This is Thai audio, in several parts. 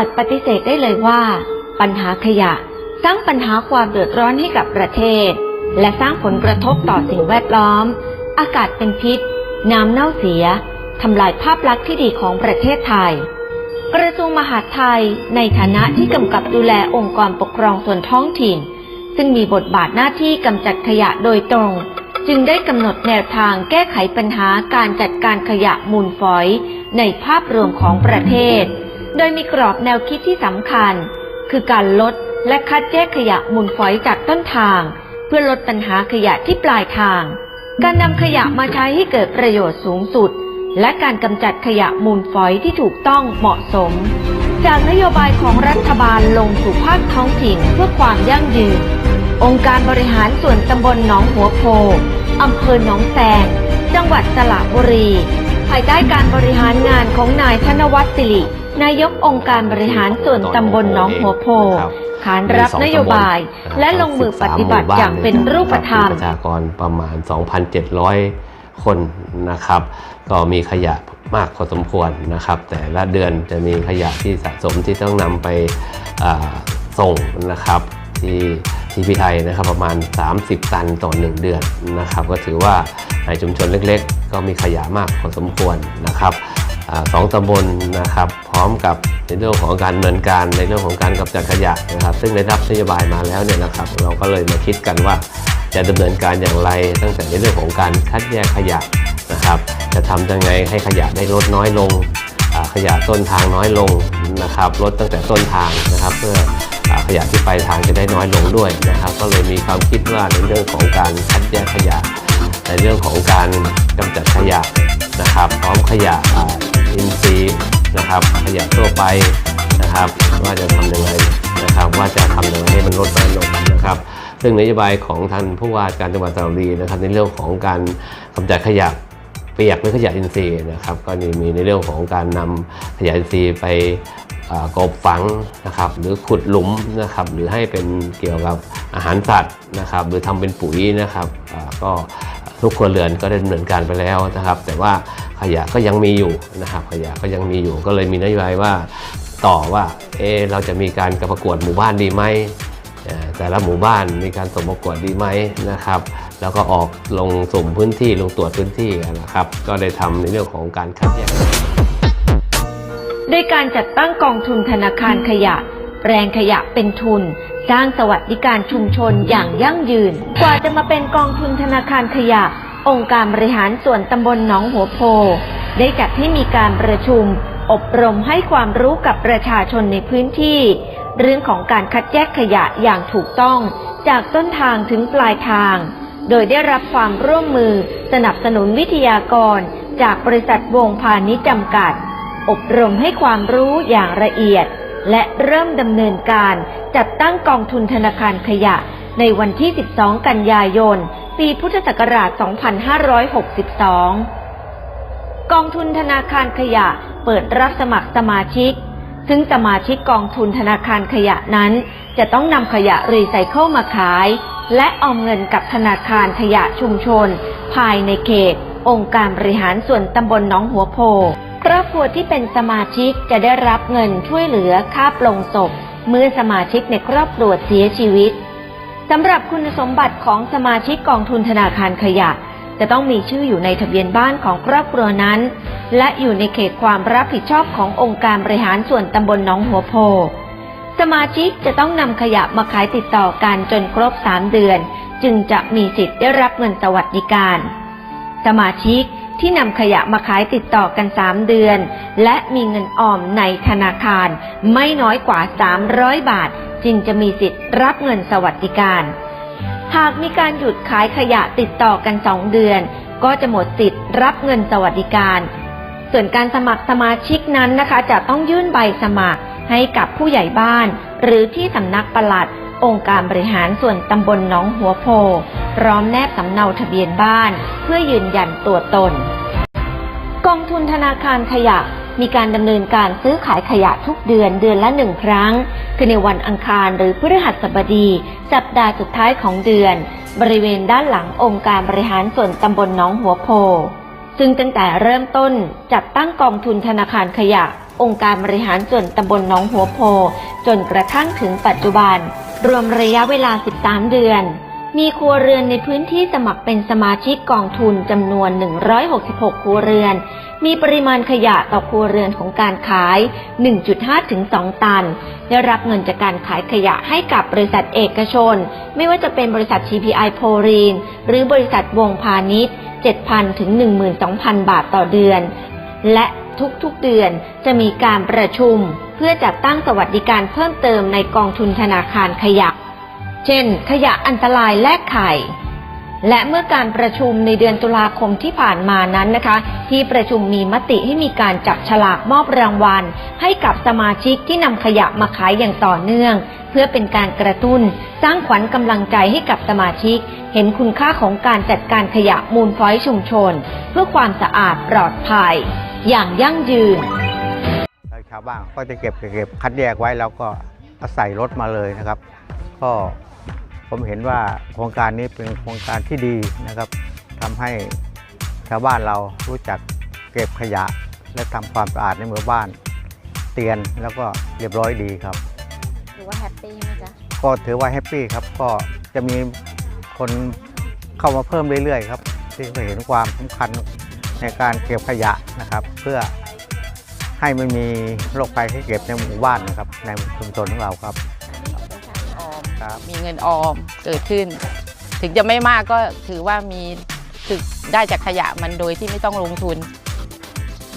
อาจปฏิเสธได้เลยว่า ปัญหาขยะ สร้างปัญหาความเดือดร้อนให้กับประเทศ และสร้างผลกระทบต่อสิ่งแวดล้อม อากาศเป็นพิษ น้ำเน่าเสียทำลายภาพลักษณ์ที่ดีของประเทศไทย กระทรวงมหาดไทย ในฐานะที่กำกับดูแลองค์กรปกครองส่วนท้องถิ่น ซึ่งมีบทบาทหน้าที่กำจัดขยะโดยตรง จึงได้กำหนดแนวทางแก้ไขปัญหาการจัดการขยะมูลฝอย ในภาพรวมของประเทศ ดยมีกรอบแนวคิดที่สำคัญ คือการลดและคัดแยกขยะมูลฝอยจากต้นทาง เพื่อลดปัญหาขยะที่ปลายทาง การนำขยะมาใช้ให้เกิดประโยชน์สูงสุด และการกำจัดขยะมูลฝอยที่ถูกต้องเหมาะสม จากนโยบายของรัฐบาลลงสู่ภาคท้องถิ่นเพื่อความยั่งยืน องค์การบริหารส่วนตำบลหนองหัวโพอำเภอหนองแสงจังหวัดสระบุรี ภายใต้การบริหารงานของนายธนวัฒน์สิรินายกองค์การบริหารส่วนตำบลหนองหัวโพขานรับนโยบาย และลงมือปฏิบัติอย่างเป็นรูปธรรมประชากรประมาณ 2,700 คนนะครับ ก็มีขยะมากพอสมควรนะครับ แต่ละเดือนจะมีขยะที่สะสมที่ต้องนำไปอ่าส่งนะครับที่ที่พิไทยนะครับประมาณ 30 ตันต่อ 1 เดือนนะครับ ก็ถือว่าในชุมชนเล็กๆ ก็มีขยะมากพอสมควรนะครับอา สองตำบลนะครับ พร้อมกับในเรื่องของการดำเนินการในเรื่องของการกำจัดขยะนะครับ ซึ่งได้รับนโยบายมาแล้วเนี่ยนะครับ เราก็เลยมาคิดกันว่าจะดำเนินการอย่างไร ตั้งแต่ในเรื่องของการคัดแยกขยะนะครับ จะทำยังไงให้ขยะได้ลดน้อยลง ขยะต้นทางน้อยลงนะครับลดตั้งแต่ต้นทางนะครับ เพื่ออขยะที่ปลายทางจะได้น้อยลงด้วยนะครับ ก็เลยมีความคิดว่าในเรื่องของการคัดแยกขยะ ในเรื่องของการกำจัดขยะนะครับ พร้อมขยะ อินทรีย์นะครับขยะทั่วไปนะครับ ว่าจะทำยังไงนะครับ ว่าจะทำยังไงให้มันลดน้อยลงนะครับ ซึ่งนโยบายของท่านผู้ว่าการจังหวัดสระบุรีนะครับ ในเรื่องของการกำจัดขยะเปียกหรือขยะอินทรีย์นะครับ ก็มีในเรื่องของการนำขยะอินทรีย์ไปกบฝังนะครับหรือขุดหลุมนะครับหรือให้เป็นเกี่ยวกับอาหารสัตว์นะครับ หรือทำเป็นปุ๋ยนะครับก็ ทุกครัวเรือนก็ได้ดำเนินการไปแล้วนะครับ แต่ว่าขยะก็ยังมีอยู่นะครับขยะก็ยังมีอยู่ก็เลยมีนโยบายว่าต่อว่าเอะเราจะมีการกประกวดหมู่บ้านดีไหมแต่ละหมู่บ้านมีการส่งประกวดดีไหมนะครับ แล้วก็ออกลงสุ่มพื้นที่ลงตรวจพื้นที่นะครับ ก็ได้ทำในเรื่องของการคัดแยกด้วยการจัดตั้งกองทุนธนาคารขยะแปลงขยะเป็นทุน สร้างสวัสดิการชุมชนอย่างยั่งยืน กว่าจะมาเป็นกองทุนธนาคารขยะ องค์การบริหารส่วนตำบลหนองหัวโพ ได้จัดให้มีการประชุม อบรมให้ความรู้กับประชาชนในพื้นที่ เรื่องของการคัดแยกขยะอย่างถูกต้อง จากต้นทางถึงปลายทาง โดยได้รับความร่วมมือสนับสนุนวิทยากร จากบริษัทวงพาณิชย์จำกัด อบรมให้ความรู้อย่างละเอียดและเริ่มดำเนินการ จัดตั้งกองทุนธนาคารขยะ ในวันที่ 12 กันยายน ปีพุทธศักราช 2562 กองทุนธนาคารขยะเปิดรับสมัครสมาชิก ซึ่งสมาชิกกองทุนธนาคารขยะนั้น จะต้องนำขยะรีไซเคิลมาขาย และออมเงินกับธนาคารขยะชุมชน ภายในเขต องค์การบริหารส่วนตำบลหนองหัวโพครอบครัวที่เป็นสมาชิกจะได้รับเงินช่วยเหลือค่าปลงศพ เมื่อสมาชิกในครอบครัวเสียชีวิตสำหรับคุณสมบัติของสมาชิกกองทุนธนาคารขยะ จะต้องมีชื่ออยู่ในทะเบียนบ้านของครอบครัวนั้น และอยู่ในเขตความรับผิดชอบขององค์การบริหารส่วนตำบลหนองหัวโพ สมาชิกจะต้องนำขยะมาขายติดต่อกันจนครบ3เดือน จึงจะมีสิทธิ์ได้รับเงินสวัสดิการ สมาชิก ที่นำขยะมาขายติดต่อกัน 3 เดือน และมีเงินออมในธนาคาร ไม่น้อยกว่า 300 บาท จึงจะมีสิทธิ์รับเงินสวัสดิการ หากมีการหยุดขายขยะติดต่อกัน 2 เดือน ก็จะหมดสิทธิ์รับเงินสวัสดิการ ส่วนการสมัครสมาชิกนั้นนะคะ จะต้องยื่นใบสมัครให้กับผู้ใหญ่บ้าน หรือที่สำนักปลัด องค์การบริหารส่วนตำบลหนองหัวโพพร้อมแนบสำเนาทะเบียนบ้าน เพื่อยืนยันตัวตน กองทุนธนาคารขยะมีการดำเนินการซื้อขายขยะทุกเดือนเดือนละหนึ่งครั้ง คือในวันอังคารหรือพฤหัสบดี สัปดาห์สุดท้ายของเดือน บริเวณด้านหลังองค์การบริหารส่วนตำบลหนองหัวโพ ซึ่งตั้งแต่เริ่มต้นจัดตั้งกองทุนธนาคารขยะ องค์การบริหารส่วนตำบลหนองหัวโพ จนกระทั่งถึงปัจจุบัน รวมระยะเวลา 13 เดือน มีครัวเรือนในพื้นที่สมัครเป็นสมาชิกกองทุนจำนวน 166 ครัวเรือน มีปริมาณขยะต่อครัวเรือนของการขาย 1.5 ถึง 2 ตัน ได้รับเงินจากการขายขยะให้กับบริษัทเอกชน ไม่ว่าจะเป็นบริษัท TPI โพลีนหรือบริษัทวงพาณิชย์ 7,000 ถึง 12,000 บาทต่อเดือน และทุกๆเดือนจะมีการประชุม พื่อจัดตั้งสวัสดิการเพิ่มเติมในกองทุนธนาคารขยะ เช่น ขยะอันตรายแลกไข่ และเมื่อการประชุมในเดือนตุลาคมที่ผ่านมานั้นนะคะ ที่ประชุมมีมติให้มีการจับฉลากมอบรางวัล ให้กับสมาชิกที่นำขยะมาขายอย่างต่อเนื่อง เพื่อเป็นการกระตุ้น สร้างขวัญกำลังใจให้กับสมาชิก เห็นคุณค่าของการจัดการขยะมูลฟอยชุมชน เพื่อความสะอาดปลอดภัย อย่างยั่งยืน บ้านก็จะเก็บเก็บคัดแยกไว้แล้วก็เอาใส่รถมาเลยนะครับ ก็ผมเห็นว่าโครงการนี้เป็นโครงการที่ดีนะครับทำให้ชาวบ้านเรารู้จักเก็บขยะ และทำความสะอาดในหมู่บ้าน เตียนแล้วก็เรียบร้อยดีครับถือว่าแฮปปี้ไหมจ๊ะก็ถือว่าแฮปปี้ครับก็จะมีคนเข้ามาเพิ่มเรื่อยๆครับที่เห็นความสำคัญในการเก็บขยะนะครับ เพื่อ ให้ไม่มีโรคภัยไข้เจ็บในหมู่บ้านนะครับ ในชุมชนของเราครับ ออมครับ มีเงินออมเกิดขึ้น ถึงจะไม่มากก็ถือว่ามีถึกได้จากขยะมันโดยที่ไม่ต้องลงทุน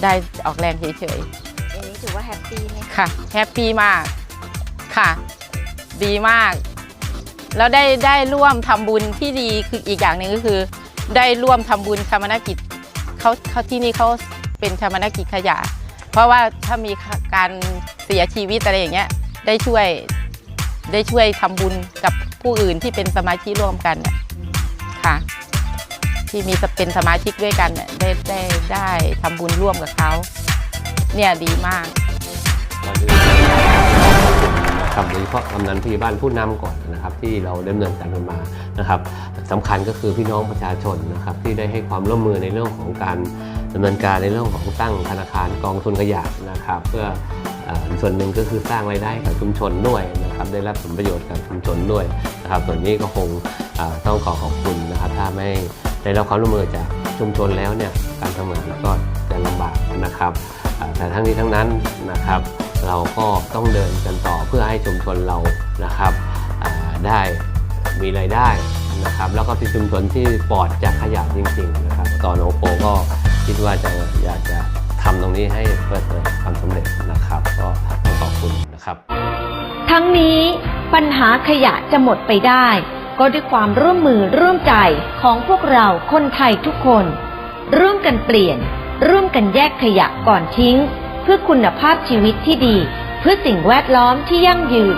ได้ออกแรงเฉยอย่างนี้ถือว่าแฮปปี้ไหมๆค่ะแฮปปี้มากค่ะ ดีมาก แล้วได้ได้ร่วมทำบุญที่ดีคืออีกอย่างหนึ่งก็คือ ได้ร่วมทำบุญชามนกิจเขาเขาที่นี่เขาเป็นชามนกิจขยะ เพราะว่าถ้ามีการเสียชีวิตอะไรอย่างเงี้ยได้ช่วยได้ช่วยทำบุญกับผู้อื่นที่เป็นสมาชิกร่วมกันค่ะที่มีเป็นสมาชิกด้วยกันน่ะได้ได้ได้ทำบุญร่วมกับเขาเนี่ยดีมากก่อนอื่นนะครับโดยเฉพาะกำนันผู้ใหญ่บ้านผู้นำก่อนนะครับ ที่เราดำเนินการมานะครับ สำคัญก็คือพี่น้องประชาชนนะครับที่ได้ให้ความร่วมมือในเรื่องของการดำเนินการในเรื่องของตั้งธนาคารกองทุนขยะนะครับ เพื่ออส่วนหนึ่งก็คือสร้างรายได้กับชุมชนด้วยนะครับได้รับผลประโยชน์กับชุมชนด้วยนะครับส่วนนี้ก็คงต้องขอขอบคุณนะครับ ถ้าไม่ได้รับความร่วมมือจากชุมชนแล้วเนี่ยการทำงานก็จะลำบากนะครับ แต่ทั้งนี้ทั้งนั้นนะครับ เราก็ต้องเดินกันต่อเพื่อให้ชุมชนเรานะครับได้มีรายได้ นะครับ แล้วก็เป็นชุมชนที่ปลอดจากขยะจริงๆนะครับตอนโอโปก็คิดว่าจะอยากจะทำตรงนี้ให้ประสบความสำเร็จนะครับ ก็ต้องขอบคุณนะครับ ทั้งนี้ปัญหาขยะจะหมดไปได้ ก็ด้วยความร่วมมือร่วมใจของพวกเราคนไทยทุกคน ร่วมกันเปลี่ยน ร่วมกันแยกขยะก่อนทิ้ง เพื่อคุณภาพชีวิตที่ดี เพื่อสิ่งแวดล้อมที่ยั่งยืน